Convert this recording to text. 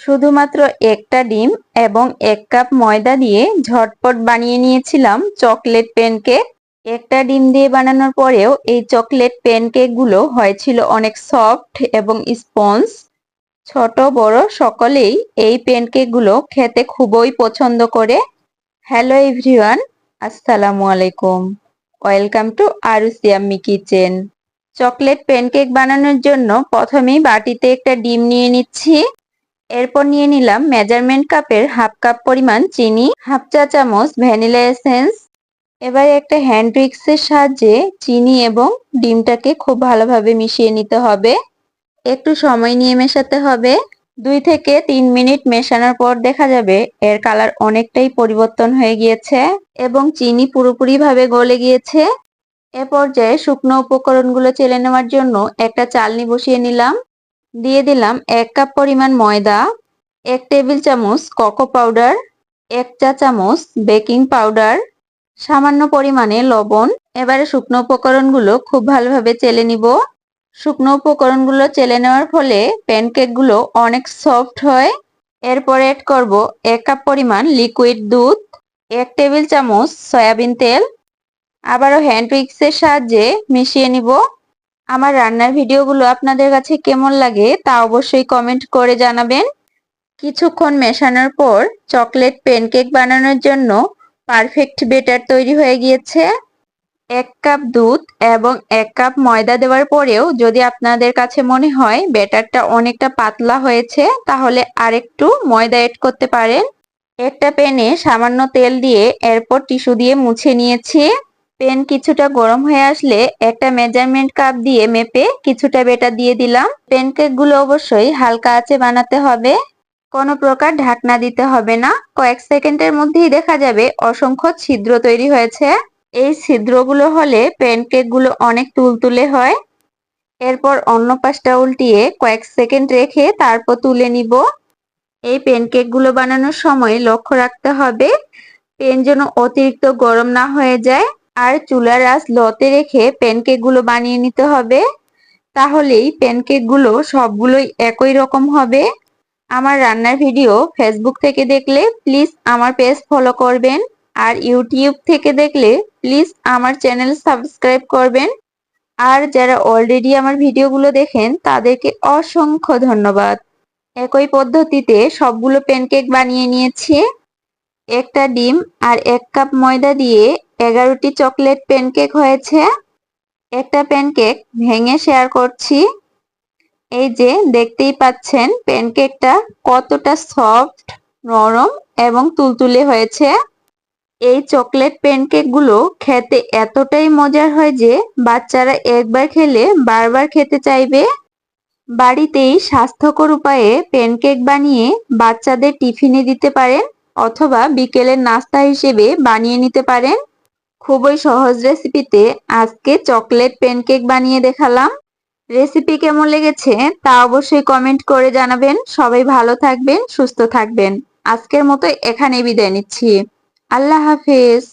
শুধুমাত্র একটা ডিম এবং এক কাপ ময়দা দিয়ে ঝটপট বানিয়ে নিয়েছিলাম চকলেট প্যানকেক। একটা ডিম দিয়ে বানানোর পরেও এই চকলেট প্যানকেকগুলো হয়েছিল অনেক সফট এবং স্পঞ্জ। ছোট, বড় সকলেই এই প্যানকেকগুলো খেতে খুবই পছন্দ করে। হ্যালো এভরিওয়ান, আসসালামু আলাইকুম। Welcome to Arusiammi kitchen. Chocolate pancake বানানোর জন্য প্রথমেই বাটিতে একটা ডিম নিয়ে নিচ্ছি। এরপর নিয়ে নিলাম মেজারমেন্ট কাপের হাফ কাপ পরিমাণ চিনি, হাফ চা চামচ ভ্যানিলা এসেন্স। এবার একটা হ্যান্ড উইক্সের সাহায্যে চিনি এবং ডিমটাকে খুব ভালোভাবে মিশিয়ে নিতে হবে। একটু সময় নিয়ে মেশাতে হবে। দুই থেকে তিন মিনিট মেশানোর পর দেখা যাবে এর কালার অনেকটাই পরিবর্তন হয়ে গিয়েছে এবং চিনি পুরোপুরি ভাবে গলে গিয়েছে। এ পর্যায়ে শুকনো উপকরণগুলো চেলে নেওয়ার জন্য একটা চালনি বসিয়ে নিলাম। দিয়ে দিলাম এক কাপ পরিমাণ ময়দা, এক টেবিল চামচ কোকো পাউডার এক চা চামচ বেকিং পাউডার সামান্য পরিমাণে লবণ। এবারে শুকনো উপকরণগুলো খুব ভালোভাবে চেলে নিব। শুকনো উপকরণগুলো চেলে নেওয়ার ফলে প্যানকেকগুলো অনেক সফট হয়। এরপর এড করব এক কাপ পরিমাণ লিকুইড দুধ, এক টেবিল চামচ সয়াবিন তেল। আবারও হ্যান্ড উইক্সের সাহায্যে মিশিয়ে নিব। আমার রান্নার ভিডিওগুলো আপনাদের কাছে কেমন লাগে তা অবশ্যই কমেন্ট করে জানাবেন। কিছুক্ষণ মেশানোর পর চকলেট প্যানকেক বানানোর জন্য পারফেক্ট বেটার তৈরি হয়ে গিয়েছে। এক কাপ দুধ এবং এক কাপ ময়দা দেওয়ার পরেও যদি আপনাদের কাছে মনে হয় ব্যাটারটা অনেকটা পাতলা হয়েছে, তাহলে আরেকটু ময়দা এড করতে পারেন। একটা প্যানে সামান্য তেল দিয়ে এরপর টিস্যু দিয়ে মুছে নিয়েছি। প্যান কিছুটা গরম হয়ে আসলে একটা মেজারমেন্ট কাপ দিয়ে মেপে কিছুটা বেটার দিয়ে দিলাম। প্যানকেকগুলো অবশ্যই হালকা আঁচে বানাতে হবে। কোনো প্রকার ঢাকনা দিতে হবে না। কয়েক সেকেন্ডের মধ্যেই দেখা যাবে অসংখ্য ছিদ্র তৈরি হয়েছে। এই ছিদ্রগুলো হলে প্যানকেকগুলো অনেক তুলতুলে হয়। এরপর অন্য পাশটা উল্টিয়ে কয়েক সেকেন্ড রেখে তারপর তুলে নিব। এই প্যানকেকগুলো বানানোর সময় লক্ষ্য রাখতে হবে। পেন যেন অতিরিক্ত গরম না হয়ে যায়। আর চুলার আঁচ লতে রেখে প্যানকেকগুলো বানিয়ে নিতে হবে। তাহলেই প্যানকেকগুলো সবগুলোই একই রকম হবে। আমার রান্নার ভিডিও ফেসবুক থেকে দেখলে প্লিজ আমার পেজ ফলো করবেন। আর ইউটিউব থেকে দেখলে প্লিজ আমার চ্যানেল সাবস্ক্রাইব করবেন। আর যারা অলরেডি আমার ভিডিওগুলো দেখেন, তাদেরকে অসংখ্য ধন্যবাদ। একই পদ্ধতিতে সবগুলো প্যানকেক বানিয়ে নিয়েছি। একটা ডিম আর এক কাপ ময়দা দিয়ে এগারোটি চকলেট প্যানকেক হয়েছে। একটা প্যানকেক ভেঙে শেয়ার করছি। এই যে দেখতেই পাচ্ছেন প্যানকেকটা কতটা সফট নরম এবং তুলতুলে হয়েছে। এই চকলেট প্যানকেকগুলো খেতে এতটাই মজার হয় যে বাচ্চারা একবার খেলে বারবার খেতে চাইবে। বাড়িতেই স্বাস্থ্যকর উপায়ে প্যানকেক বানিয়ে বাচ্চাদের টিফিনে দিতে পারেন অথবা বিকেলের নাস্তা হিসেবে বানিয়ে নিতে পারেন। খুবই সহজ রেসিপিতে আজকে চকলেট প্যানকেক বানিয়ে দেখালাম। রেসিপি কেমন লেগেছে তা অবশ্যই কমেন্ট করে জানাবেন। সবাই ভালো থাকবেন, সুস্থ থাকবেন। আজকের মতো এখানে বিদায় নিচ্ছি। আল্লাহ হাফেজ।